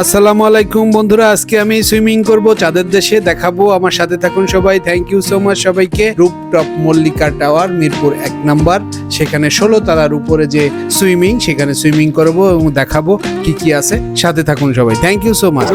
আসসালামু আলাইকুম বন্ধুরা, আজকে আমি সুইমিং করব চাঁদের দেশে, দেখাবো। আমার সাথে থাকুন সবাই। থ্যাংক ইউ সো মাচ সবাইকে। রুপটপ মল্লিকা টাওয়ার মিরপুর এক নাম্বার। সেখানে ষোলো তালার উপরে যে সুইমিং, সেখানে সুইমিং করব এবং দেখাবো কি কি আছে। সাথে থাকুন সবাই। Thank you so much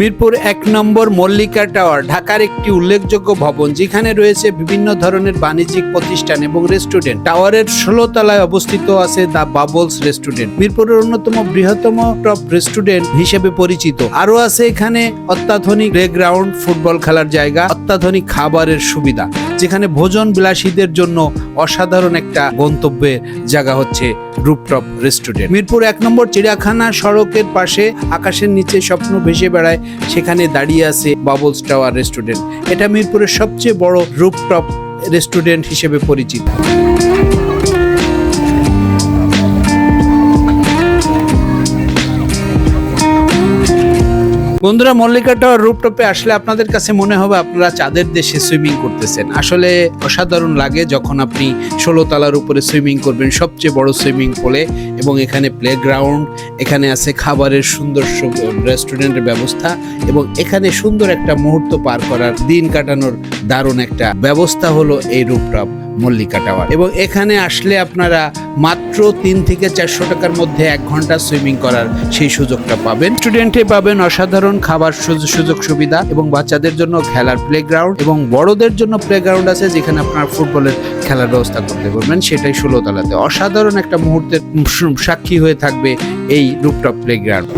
Mirpur এক নম্বর মল্লিকা টাওয়ার, ঢাকার একটি উল্লেখযোগ্য ভবন যেখানে রয়েছে বিভিন্ন ধরনের বাণিজ্যিক প্রতিষ্ঠান এবং রেস্টুরেন্ট। টাওয়ারের ষোলো তলায় অবস্থিত আছে দ্য বাবলস রেস্টুরেন্ট, মিরপুরের অন্যতম বৃহত্তম টপ রেস্টুরেন্ট হিসেবে পরিচিত। আরও আছে এখানে অত্যাধুনিক প্লে গ্রাউন্ড ফুটবল খেলার জায়গা, অত্যাধুনিক খাবারের সুবিধা। যেখানে ভোজন বিলাসীদের জন্য অসাধারণ একটা গন্তব্যের জায়গা হচ্ছে রুপটপ রেস্টুরেন্ট। মিরপুর এক নম্বর চিড়িয়াখানা সড়কের পাশে আকাশের নিচে স্বপ্ন ভেসে বেড়ায় সেখানে দাঁড়িয়ে আছে বাবলস টাওয়ার রেস্টুরেন্ট। এটা মিরপুরের সবচেয়ে বড় রুপটপ রেস্টুরেন্ট হিসেবে পরিচিত। বন্ধুরা, মল্লিকা টাওয়ার রুপটপে আসলে আপনাদের কাছে মনে হবে আপনারা চাঁদের দেশে সুইমিং করতেছেন। আসলে অসাধারণ লাগে যখন আপনি ষোলো তলার উপরে সুইমিং করবেন, সবচেয়ে বড় সুইমিং পুলে এবং এখানে প্লেগ্রাউন্ড এখানে আছে খাবারের সুন্দর রেস্টুরেন্টের ব্যবস্থা এবং এখানে সুন্দর একটা মুহূর্ত পার করার, দিন কাটানোর দারুণ একটা ব্যবস্থা হলো এই রুপটপ মল্লিকা টাওয়ার এবং এখানে আসলে আপনারা মাত্র তিন থেকে চারশো টাকার মধ্যে এক ঘণ্টা সুইমিং করার সেই সুযোগটা পাবেন। স্টুডেন্টে পাবেন অসাধারণ খাবার সুযোগ সুযোগ সুবিধা এবং বাচ্চাদের জন্য খেলার প্লেগ্রাউন্ড এবং বড়দের জন্য প্লেগ্রাউন্ড আছে যেখানে আপনার ফুটবলের খেলার ব্যবস্থা করতে পারবেন। সেটাই ষোলো তলাতে অসাধারণ একটা মুহূর্তের সাক্ষী হয়ে থাকবে এই রুপটপ প্লেগ্রাউন্ড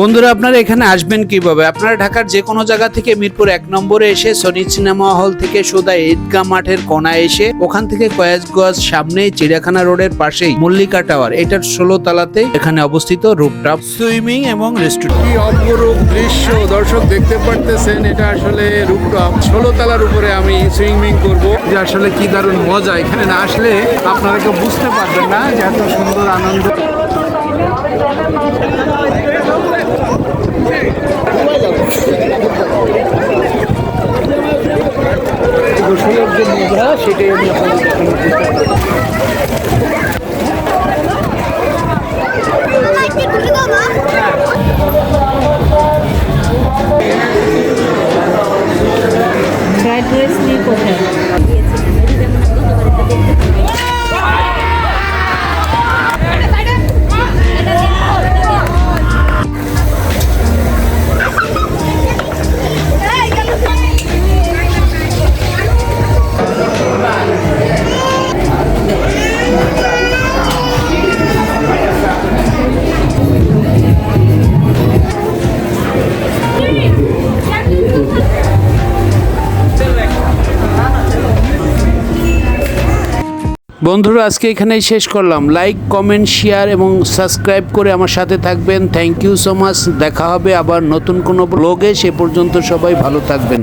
বন্ধুরা আপনারা এখানে আসবেন কীভাবে? আপনারা ঢাকার যে কোনো জায়গা থেকে মিরপুর এক নম্বরে এসে সনি সিনেমা হল থেকে সোদা ঈদগাহ মাঠের কোনায় এসে ওখান থেকে কয়েক গজ সামনেই চিড়িয়াখানা রোডের পাশেই মল্লিকা টাওয়ার। এটার ষোলো তলাতে এখানে অবস্থিত রুপটপ। সুইমিং এবং রেস্টুরেন্ট। কি অপরূপ দৃশ্য দর্শক দেখতে পারতেছেন এটা আসলে রুপটপ। ষোলো তলার উপরে আমি সুইমিং করব। যে আসলে কি দারুণ মজা এখানে না আসলে আপনারা কেউ বুঝতে পারবেন না যে এত সুন্দর আনন্দ। গোসলের যে মজা সেটাই আমি আপনাদের রাইস নিয়ে কোথায় বন্ধুরা, আজকে এখানেই শেষ করলাম। লাইক কমেন্ট শেয়ার এবং সাবস্ক্রাইব করে আমার সাথে থাকবেন। থ্যাংক ইউ সো মাচ দেখা হবে আবার নতুন কোনো ব্লগে সে পর্যন্ত সবাই ভালো থাকবেন।